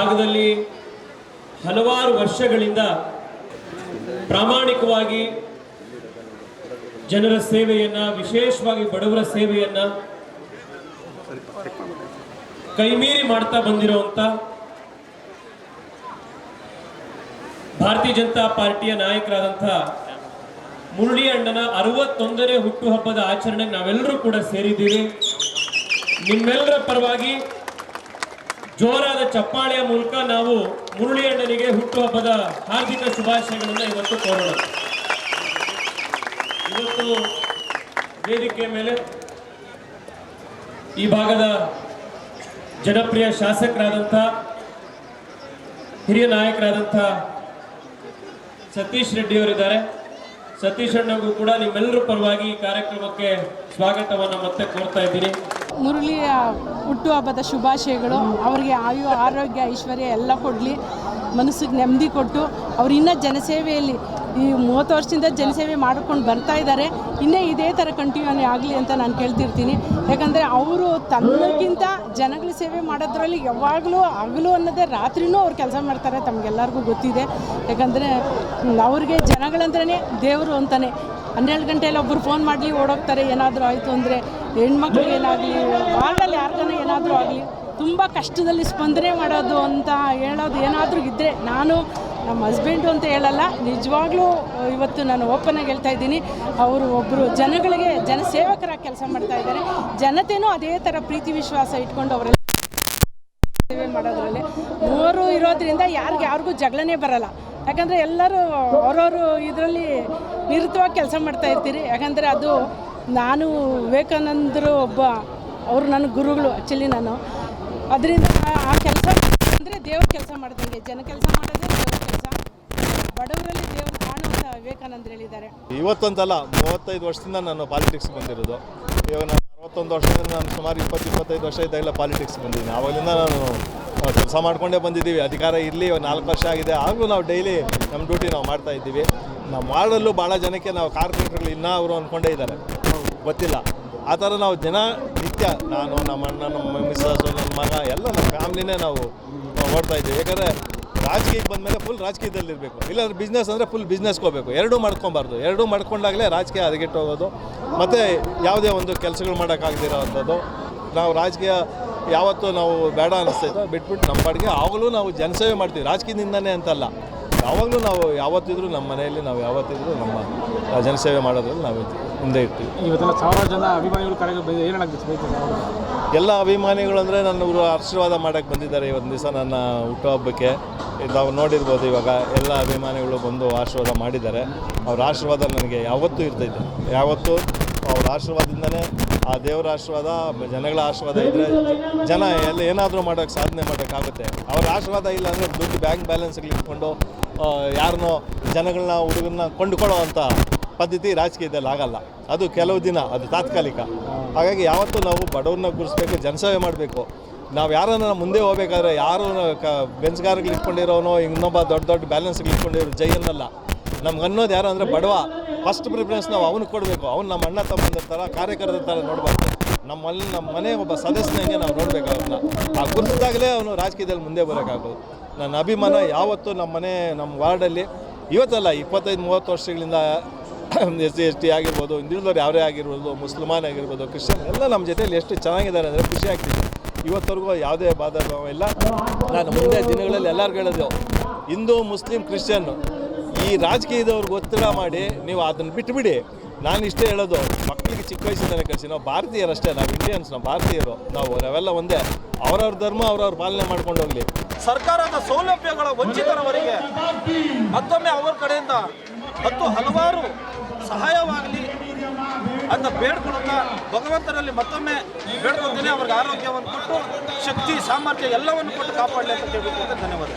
ಭಾಗದಲ್ಲಿ ಹಲವಾರು ವರ್ಷಗಳಿಂದ ಪ್ರಾಮಾಣಿಕವಾಗಿ ಜನರ ಸೇವೆಯನ್ನ, ವಿಶೇಷವಾಗಿ ಬಡವರ ಸೇವೆಯನ್ನ ಕೈಮೀರಿ ಮಾಡ್ತಾ ಬಂದಿರುವಂತ ಭಾರತೀಯ ಜನತಾ ಪಾರ್ಟಿಯ ನಾಯಕರಾದಂಥ ಮುರಳಿ ಅಣ್ಣನ ಅರವತ್ತೊಂದನೇ ಹುಟ್ಟುಹಬ್ಬದ ಆಚರಣೆಗೆ ನಾವೆಲ್ಲರೂ ಕೂಡ ಸೇರಿದ್ದೀವಿ. ನಿಮ್ಮೆಲ್ಲರ ಪರವಾಗಿ ಜೋರಾದ ಚಪ್ಪಾಳೆಯ ಮೂಲಕ ನಾವು ಮುರುಳಿ ಅಣ್ಣನಿಗೆ ಹುಟ್ಟುಹಬ್ಬದ ಹಾರ್ದಿಕ ಶುಭಾಶಯಗಳನ್ನು ಇವತ್ತು ಕೋರೋಣ. ಇವತ್ತು ವೇದಿಕೆ ಮೇಲೆ ಈ ಭಾಗದ ಜನಪ್ರಿಯ ಶಾಸಕರಾದಂಥ, ಹಿರಿಯ ನಾಯಕರಾದಂಥ ಸತೀಶ್ ರೆಡ್ಡಿಯವರಿದ್ದಾರೆ ಸತೀಶ್ ಅಣ್ಣಗೂ ಕೂಡ ನಿಮ್ಮೆಲ್ಲರ ಪರವಾಗಿ ಈ ಕಾರ್ಯಕ್ರಮಕ್ಕೆ ಸ್ವಾಗತವನ್ನು ಮತ್ತೆ ಕೋರ್ತಾ ಇದ್ದೀನಿ. ಮುರಳಿಯ ಹುಟ್ಟುಹಬ್ಬದ ಶುಭಾಶಯಗಳು. ಅವರಿಗೆ ಆಯು, ಆರೋಗ್ಯ, ಐಶ್ವರ್ಯ ಎಲ್ಲ ಕೊಡಲಿ. ಮನಸ್ಸಿಗೆ ನೆಮ್ಮದಿ ಕೊಟ್ಟು ಅವ್ರು ಇನ್ನೂ ಜನಸೇವೆಯಲ್ಲಿ ಈ ಮೂವತ್ತು ವರ್ಷದಿಂದ ಜನಸೇವೆ ಮಾಡಿಕೊಂಡು ಬರ್ತಾ ಇದ್ದಾರೆ. ಇನ್ನೇ ಇದೇ ಥರ ಕಂಟಿನ್ಯೂ ಆಗಲಿ ಅಂತ ನಾನು ಕೇಳ್ತಿರ್ತೀನಿ. ಯಾಕಂದರೆ ಅವರು ತನ್ನಗಿಂತ ಜನಗಳ ಸೇವೆ ಮಾಡೋದ್ರಲ್ಲಿ ಯಾವಾಗಲೂ ಹಗಲು ಅನ್ನೋದೇ ರಾತ್ರಿನೂ ಅವ್ರು ಕೆಲಸ ಮಾಡ್ತಾರೆ ತಮಗೆಲ್ಲರಿಗೂ ಗೊತ್ತಿದೆ. ಯಾಕಂದರೆ ಅವ್ರಿಗೆ ಜನಗಳಂದ್ರೇ ದೇವರು ಅಂತಲೇ ಹನ್ನೆರಡು ಗಂಟೆಯಲ್ಲಿ ಒಬ್ಬರು ಫೋನ್ ಮಾಡಲಿ ಓಡೋಗ್ತಾರೆ. ಏನಾದರೂ ಆಯಿತು ಅಂದರೆ ಹೆಣ್ಮಕ್ಳಿಗೆ ಏನಾಗಲಿ ವಾರ್ಡಲ್ಲಿ ಯಾರಿಗಾನ ಏನಾದರೂ ಆಗಲಿ, ತುಂಬ ಕಷ್ಟದಲ್ಲಿ ಸ್ಪಂದನೆ ಮಾಡೋದು ಅಂತ ಹೇಳೋದು ಏನಾದರೂ ಇದ್ದರೆ ನಾನು ನಮ್ಮ ಹಸ್ಬೆಂಡು ಅಂತ ಹೇಳಲ್ಲ, ನಿಜವಾಗ್ಲೂ ಇವತ್ತು ನಾನು ಓಪನ್ ಆಗಿ ಹೇಳ್ತಾ ಇದ್ದೀನಿ. ಅವರು ಒಬ್ಬರು ಜನಗಳಿಗೆ ಜನಸೇವಕರಾಗಿ ಕೆಲಸ ಮಾಡ್ತಾ ಇದ್ದಾರೆ. ಜನತೆಯೂ ಅದೇ ಥರ ಪ್ರೀತಿ ವಿಶ್ವಾಸ ಇಟ್ಕೊಂಡು ಅವರೆಲ್ಲ ಸೇವೆ ಮಾಡೋದ್ರಲ್ಲಿ ಮೂರು ಇರೋದ್ರಿಂದ ಯಾರಿಗೆ, ಯಾರಿಗೂ ಜಗಳನೇ ಬರಲ್ಲ. ಯಾಕಂದರೆ ಎಲ್ಲರೂ ಅವರವರು ಇದರಲ್ಲಿ ನಿರತವಾಗಿ ಕೆಲಸ ಮಾಡ್ತಾ ಇರ್ತೀರಿ. ಯಾಕಂದರೆ ಅದು ನಾನು ವಿವೇಕಾನಂದರು ಒಬ್ಬ, ಅವರು ನನ್ನ ಗುರುಗಳು ಆ್ಯಕ್ಚುಲಿ ನಾನು. ಅದರಿಂದ ಆ ಕೆಲಸ ಅಂದರೆ ದೇವ್ರ ಕೆಲಸ ಮಾಡ್ದಂಗೆ. ಜನ ಕೆಲಸ ಮಾಡೋದೇ ದೇವ್ರ ಕೆಲಸ. ಬಡವರಲ್ಲಿ ದೇವ್ರು ಕಾಣುವಂಥ ವಿವೇಕಾನಂದರು ಹೇಳಿದ್ದಾರೆ. ಇವತ್ತೊಂದಲ್ಲ ಮೂವತ್ತೈದು ವರ್ಷದಿಂದ ನಾನು ಪಾಲಿಟಿಕ್ಸ್ ಬಂದಿರೋದು. ಇವಾಗ ನಾನು ಅರವತ್ತೊಂದು ವರ್ಷದಿಂದ ನಾನು ಸುಮಾರು ಇಪ್ಪತ್ತು, ಇಪ್ಪತ್ತೈದು ವರ್ಷ ಇದ್ದಾಗೆಲ್ಲ ಪಾಲಿಟಿಕ್ಸ್ ಬಂದಿದ್ದೀನಿ. ಆವಾಗಲಿಂದ ನಾನು ಕೆಲಸ ಮಾಡ್ಕೊಂಡೇ ಬಂದಿದ್ದೀವಿ. ಅಧಿಕಾರ ಇರಲಿ ನಾಲ್ಕು ವರ್ಷ ಆಗಿದೆ. ಆಗಲೂ ನಾವು ಡೈಲಿ ನಮ್ಮ ಡ್ಯೂಟಿ ನಾವು ಮಾಡ್ತಾ ಇದ್ದೀವಿ. ನಾವು ಮಾಡಲು ಭಾಳ ಜನಕ್ಕೆ ನಾವು ಕಾರ್ಪೊರೇಟ್ಗಳು ಇನ್ನೂ ಅವರು ಅಂದ್ಕೊಂಡೇ ಇದ್ದಾರೆ. ಗೊತ್ತಿಲ್ಲ. ಆ ಥರ ನಾವು ದಿನ ನಿತ್ಯ ನಾನು, ನಮ್ಮ ಅಣ್ಣ, ನಮ್ಮ ಮಿಸ್ಸಸ್ಸು ನನ್ನ ಮಗ, ಎಲ್ಲ ನಮ್ಮ ಫ್ಯಾಮ್ಲಿನೇ ನಾವು ಓಡ್ತಾ ಇದ್ದೀವಿ. ಯಾಕಂದರೆ ರಾಜಕೀಯಕ್ಕೆ ಬಂದಮೇಲೆ ಫುಲ್ ರಾಜಕೀಯದಲ್ಲಿ ಇರಬೇಕು ಇಲ್ಲಾಂದ್ರೆ ಬಿಸ್ನೆಸ್ ಅಂದರೆ ಫುಲ್ ಬಿಸ್ನೆಸ್ಗೆ ಹೋಗಬೇಕು. ಎರಡೂ ಮಾಡ್ಕೊಬಾರ್ದು. ಎರಡೂ ಮಾಡ್ಕೊಂಡಾಗಲೇ ರಾಜಕೀಯ ಹದಗೆಟ್ಟು ಹೋಗೋದು. ಮತ್ತು ಯಾವುದೇ ಒಂದು ಕೆಲಸಗಳು ಮಾಡೋಕ್ಕಾಗದಿರೋ ಅಂಥದ್ದು. ನಾವು ರಾಜಕೀಯ ಯಾವತ್ತೂ ನಾವು ಬೇಡ ಅನ್ನಿಸ್ತೈತೋ ಬಿಟ್ಬಿಟ್ಟು ನಮ್ಮ ಪಾಡಿಗೆ ಆಗಲೂ ನಾವು ಜನಸೇವೆ ಮಾಡ್ತೀವಿ. ರಾಜಕೀಯದಿಂದನೇ ಅಂತಲ್ಲ. ಯಾವಾಗಲೂ ನಾವು ಯಾವತ್ತಿದ್ರೂ ನಮ್ಮ ಮನೆಯಲ್ಲಿ ನಾವು ಯಾವತ್ತಿದ್ರೂ ನಮ್ಮ ಜನಸೇವೆ ಮಾಡೋದ್ರಲ್ಲಿ ನಾವು ಮುಂದೆ ಇರ್ತೀವಿ. ಇವತ್ತೆಲ್ಲ ಸಾವಿರಾರು ಜನ ಅಭಿಮಾನಿಗಳು ಕರೆಗೆ ಬಂದು ಏನು ಹೇಳಕ್ಕೆ ಎಲ್ಲ ಅಭಿಮಾನಿಗಳು ಅಂದರೆ ನನ್ನ ಇವರು ಆಶೀರ್ವಾದ ಮಾಡೋಕ್ಕೆ ಬಂದಿದ್ದಾರೆ ಇವತ್ತು ದಿವಸ ನನ್ನ ಹುಟ್ಟುಹಬ್ಬಕ್ಕೆ ನಾವು ನೋಡಿರ್ಬೋದು ಇವಾಗ ಎಲ್ಲ ಅಭಿಮಾನಿಗಳು ಬಂದು ಆಶೀರ್ವಾದ ಮಾಡಿದ್ದಾರೆ. ಅವ್ರ ಆಶೀರ್ವಾದ ನನಗೆ ಯಾವತ್ತೂ ಇರ್ತೈತೆ. ಯಾವತ್ತೂ ಅವ್ರ ಆಶೀರ್ವಾದದಿಂದನೇ ಆ ದೇವರ ಆಶೀರ್ವಾದ ಜನಗಳ ಆಶೀರ್ವಾದ ಇದ್ದರೆ ಜನ ಎಲ್ಲ ಏನಾದರೂ ಮಾಡೋಕ್ಕೆ ಸಾಧನೆ ಮಾಡೋಕ್ಕಾಗುತ್ತೆ ಅವ್ರ ಆಶೀರ್ವಾದ ಇಲ್ಲ ಅಂದರೆ ದುಡ್ಡು ಬ್ಯಾಂಕ್ ಬ್ಯಾಲೆನ್ಸ್ಗಳು ಇಟ್ಕೊಂಡು ಯಾರನ್ನೋ ಜನಗಳನ್ನ, ಹುಡುಗರನ್ನ ಅಂಥ ಪದ್ಧತಿ ರಾಜಕೀಯದಲ್ಲಿ ಆಗಲ್ಲ. ಅದು ಕೆಲವು ದಿನ, ಅದು ತಾತ್ಕಾಲಿಕ. ಹಾಗಾಗಿ ಯಾವತ್ತೂ ನಾವು ಬಡವ್ರನ್ನ ಗುರುಸ್ಬೇಕು, ಜನಸೇವೆ ಮಾಡಬೇಕು. ನಾವು ಯಾರನ್ನ ಮುಂದೆ ಹೋಗ್ಬೇಕಾದ್ರೆ ಯಾರು ಕ, ಬೆಂಚ್ಗಾರಗಳು ಇಟ್ಕೊಂಡಿರೋನೋ, ಇನ್ನೊಬ್ಬ ದೊಡ್ಡ ದೊಡ್ಡ ಬ್ಯಾಲೆನ್ಸ್ಗಳು ಇಟ್ಕೊಂಡಿರೋ ಜೈ ಅನ್ನಲ್ಲ ನಮ್ಗೆ ಅನ್ನೋದು ಯಾರು ಅಂದರೆ ಬಡವ. ಫಸ್ಟ್ ಪ್ರಿಫರೆನ್ಸ್ ನಾವು ಅವ್ನಿಗೆ ಕೊಡಬೇಕು. ಅವ್ನು ನಮ್ಮ ಅಣ್ಣ, ತಮ್ಮಂದ್ರ ಥರ ಕಾರ್ಯಕರ್ತರ ಥರ ನೋಡಬಾರ್ದು. ನಮ್ಮಲ್ಲಿ ನಮ್ಮ ಮನೆ ಒಬ್ಬ ಸದಸ್ಯನಂಗೆ ನಾವು ನೋಡಬೇಕು ಅವ್ರನ್ನ ಆ ಗುರುತಾಗಲೇ ಅವನು ರಾಜಕೀಯದಲ್ಲಿ ಮುಂದೆ ಬರೋಕ್ಕಾಗೋದು. ನನ್ನ ಅಭಿಮಾನ ಯಾವತ್ತೂ ನಮ್ಮ ಮನೆ, ನಮ್ಮ ವಾರ್ಡಲ್ಲಿ ಇವತ್ತಲ್ಲ ಇಪ್ಪತ್ತೈದು, ಮೂವತ್ತು ವರ್ಷಗಳಿಂದ ಎಸ್ ಸಿ, ಎಸ್ ಟಿ ಆಗಿರ್ಬೋದು, ಹಿಂದುಳಿದವ್ರು ಯಾರೇ ಆಗಿರ್ಬೋದು, ಮುಸ್ಲ್ಮಾನ್ ಆಗಿರ್ಬೋದು, ಕ್ರಿಶ್ಚಿಯನ್ ಎಲ್ಲ ನಮ್ಮ ಜೊತೆಯಲ್ಲಿ ಎಷ್ಟು ಚೆನ್ನಾಗಿದ್ದಾರೆ ಅಂದರೆ ಖುಷಿ ಆಗ್ತಿದೆ. ಇವತ್ತವರೆಗೂ ಯಾವುದೇ ಬಾಧಾಭಾವ ಇಲ್ಲ. ನಾನು ಮುಂದೆ ದಿನಗಳಲ್ಲಿ ಎಲ್ಲರೂ ಹೇಳೋದು, ಹಿಂದೂ, ಮುಸ್ಲಿಂ ಕ್ರಿಶ್ಚಿಯನ್ನು ಈ ರಾಜಕೀಯದವ್ರಿಗೆ ಒತ್ತಡ ಮಾಡಿ ನೀವು ಅದನ್ನು ಬಿಟ್ಟುಬಿಡಿ ನಾನು ಇಷ್ಟೇ ಹೇಳೋದು ಮಕ್ಕಳಿಗೆ ಚಿಕ್ಕ ವಯಸ್ಸಿಂದಲೇ ಕಳಿಸಿ, ನಾವು ಭಾರತೀಯರಷ್ಟೇ, ನಾವು ಇಂಡಿಯನ್ಸ್ ನಾವು ಭಾರತೀಯರು, ನಾವು ನಾವೆಲ್ಲ ಒಂದೇ. ಅವರವ್ರ ಧರ್ಮ, ಅವ್ರವ್ರ ಪಾಲನೆ ಮಾಡ್ಕೊಂಡು ಹೋಗಲಿ. ಸರ್ಕಾರದ ಸೌಲಭ್ಯಗಳ ವಂಚಿತರವರಿಗೆ ಮತ್ತೊಮ್ಮೆ ಅವರ ಕಡೆಯಿಂದ ಹತ್ತು ಹಲವಾರು ಸಹಾಯವಾಗಲಿ ಅಂತ ಬೇಡ್ಕೊಳ್ತಾ ಭಗವಂತನಲ್ಲಿ ಮತ್ತೊಮ್ಮೆ ಬೇಡ್ಕೊಳ್ತೀನಿ. ಅವ್ರಿಗೆ ಆರೋಗ್ಯವನ್ನು ಕೊಟ್ಟು ಶಕ್ತಿ, ಸಾಮರ್ಥ್ಯ ಎಲ್ಲವನ್ನು ಕೊಟ್ಟು ಕಾಪಾಡಲಿ ಅಂತ ಕೇಳಿಕೊಂಡು ಧನ್ಯವಾದ